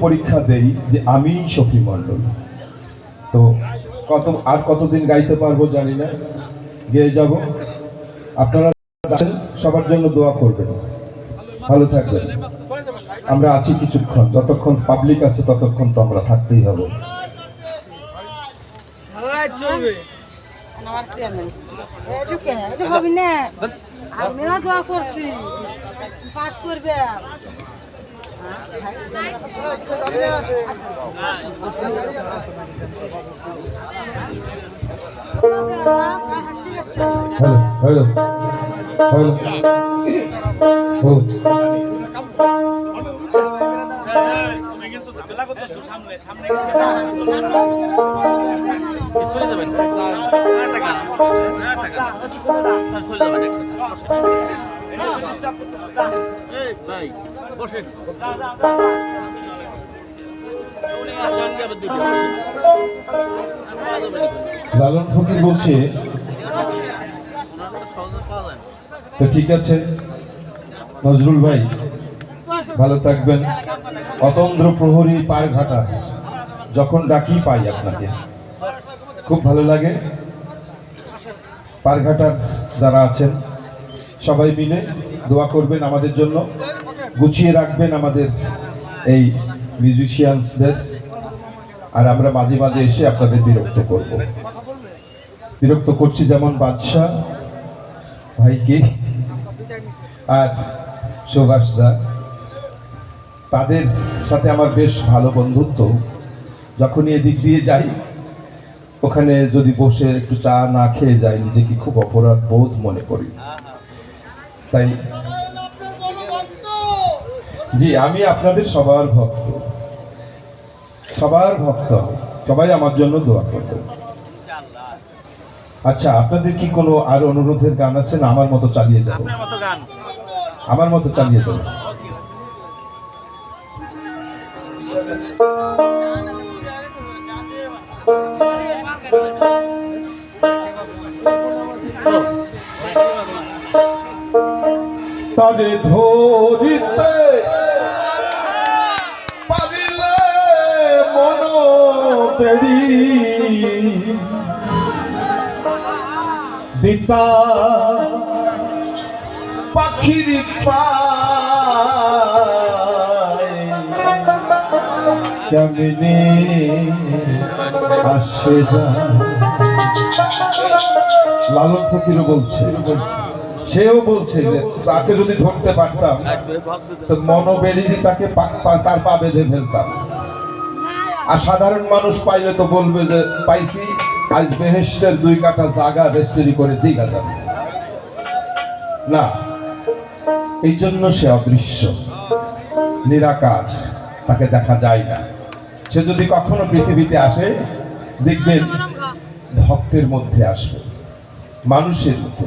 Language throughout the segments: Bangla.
পরীক্ষা দেই যে আমি সখী মণ্ডল। তো কত আর কতদিন গাইতে পারব জানি না। গেয়ে যাব। আপনারা আছেন, সবার জন্য দোয়া করবেন। ভালো থাকবেন। আমরা আছি কিছুক্ষণ যতক্ষণ পাবলিক আছে ততক্ষণ তো আমরা থাকতেই হবে। না দোয়া করছি। পাস করবে। হ্যালো হ্যালো সামনে সামনে চলে যাবেন চলে যাবেন ভাই লালন ফকির বলছে, তো ঠিক আছে, নজরুল ভাই, ভালো থাকবেন। অতন্দ্র প্রহরী পার ঘাটা, যখন ডাকি পাই আপনাকে। খুব ভালো লাগে। পারঘাটার যারা আছেন, সবাই মিলে দোয়া করবেন আমাদের জন্য। গুছিয়ে রাখবেন আমাদের এই মিউজিশিয়ানসদের আর আমরা মাঝে মাঝে এসে আপনাদের বিরক্ত করব। বিরক্ত করছি যেমন বাদশাহ ভাইকে আর সুভাষ দা। তাদের সাথে আমার বেশ ভালো বন্ধুত্ব। যখনই এদিক দিয়ে যাই, ওখানে যদি বসে একটু চা না খেয়ে যাই, নিজেকে খুব অপরাধ বোধ মনে করি। তাই জি আমি আপনাদের সবার ভক্ত। সবার ভক্ত। সবাই আমার জন্য দোয়া করবেন। আচ্ছা আপনাদের কি কোনো আর অনুরোধের গান আছে? না আমার মতো চালিয়ে যাব আমার মতো চালিয়ে দেবো তারে ধরিতে পারিলে মন দেরি দিতা পাখির পায় আসে যায়। লালন ফকিরও বলছে। সেও বলছে যে তাকে যদি ধরতে পারতাম তো মনোবেরিদি তাকে তার পা বেঁধে ফেলতাম। আর সাধারণ মানুষ পাইলে তো বলবে যে পাইছি আজ বেহেস্টের দুই কাটা জায়গা রেস্টেরি করে দিঘা যাবে। না এই জন্য সে অদৃশ্য নিরাকার তাকে দেখা যায় না। সে যদি কখনো পৃথিবীতে আসে দেখবেন ভক্তের মধ্যে আসবে মানুষের মধ্যে।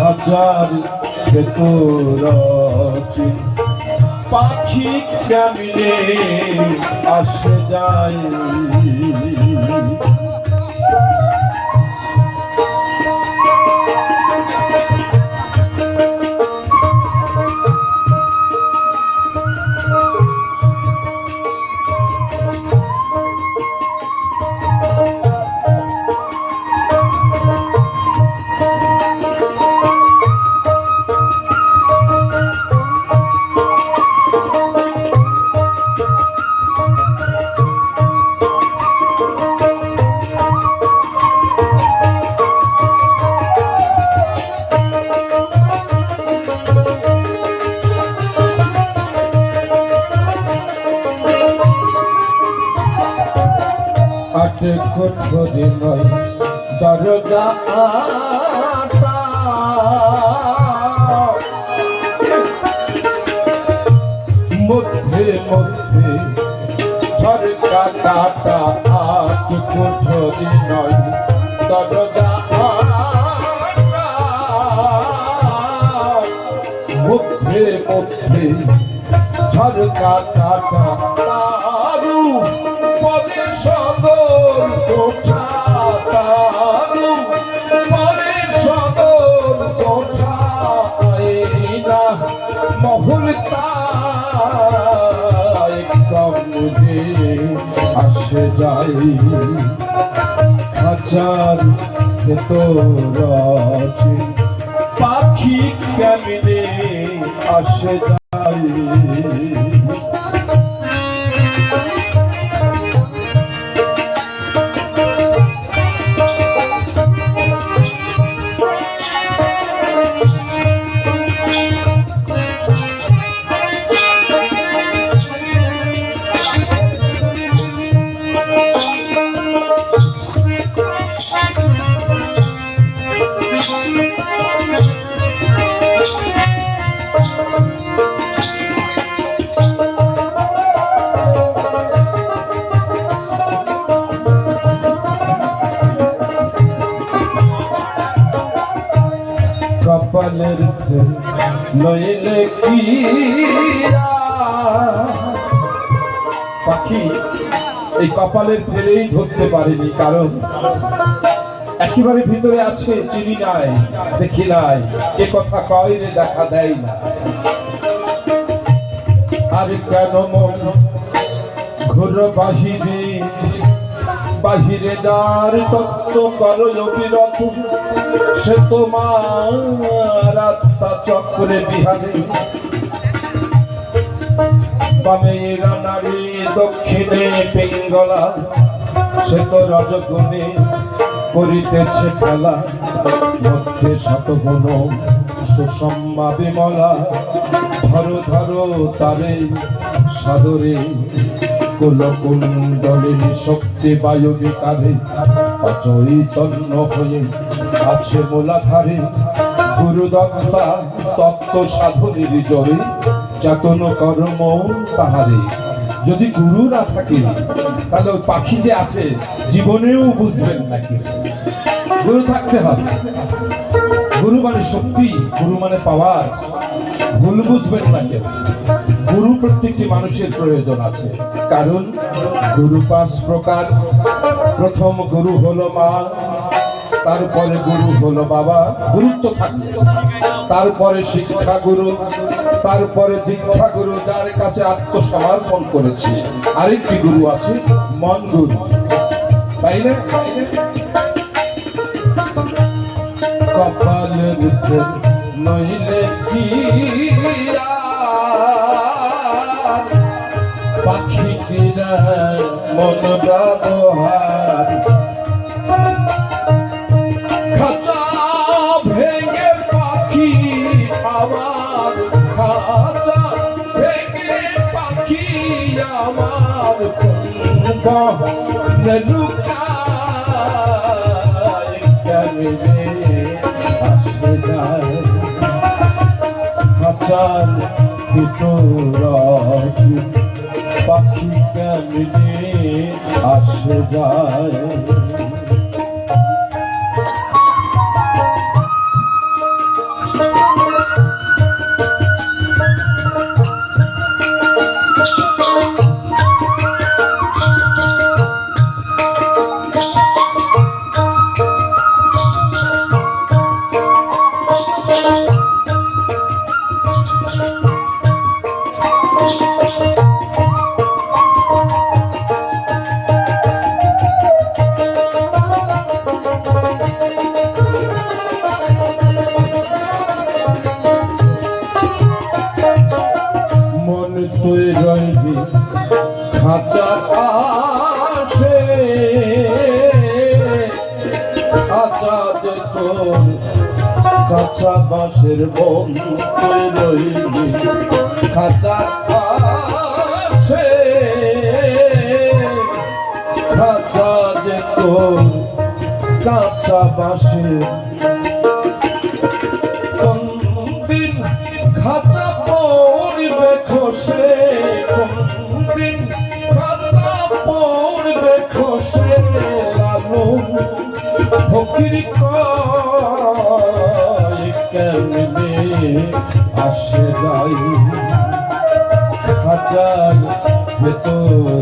হাজার ভেতর পাখি কেমনে আসে যায়। আট কোঠরি নয়। দরজা আটা। মধ্যে মধ্যে ঝরকা কাটা আটুকু যদি নয়। দরজা মধ্যে মধ্যে ঝরকা কাটা আসে আচার হাজার তোরাছে পাখি কেমনে আসে নইলে কি পাখি, এই কপালের ফেরেই ধরতে পারেনি কারণ। একেবারে ভিতরে আছে, চিনি নাই, দেখি নাই এ কথা কয় রে দেখা দেয় না। আর কেন মন ঘুর বাহিরে বাহিরে যার তত্ত্ব করো অবিরত সে তোমার আত্মা চক্রে বিহারে। তো করিতেছে খেলা। মধ্যে শতগুণ সুষম্মা বিমলা। ধরো ধরো তারে সাদরে। কুলকুণ্ডলিনী শক্তি বায়ু বিকারে। অচৈতন্য হয়ে আছে মোলাধারে গুরুদত্তা তত্ত্ব সাধনের জয়ে, চেতন কর্ম তাহারে। যদি গুরু না থাকে, তাহলে ওই পাখি যে আছে, জীবনেও বুঝবেন নাকি গুরু থাকতে হবে। গুরু মানে শক্তি, গুরু মানে পাওয়ার। ভুল বুঝবেন না কেউ। গুরু প্রত্যেকটি মানুষের প্রয়োজন আছে। কারণ গুরু পাঁচ প্রকার। প্রথম গুরু হলো মা, তারপরে গুরু হলো বাবা। গুরুত্ব থাকবে তারপরে শিক্ষা গুরু তারপরে দীক্ষা গুরু যার কাছে আত্মসমর্পণ করেছে। আরেকটি গুরু আছে, মন গুরু। তাই না? কপালের নইলে পাখি কিনা মন ব্যবহার। খাঁচা ভেঙে পাখি আমার খাঁচা ভেঙে পাখি হাজার ভিতরাজ পাখি কেমনে আসে যায়? খাঁচা যে তোর কাঁচা বাঁশের বন খাঁচা আসে খাঁচা যে তোর কাঁচা বাঁশের খাতা পাখির কেমনে আসে যাই? হাজার ভেতর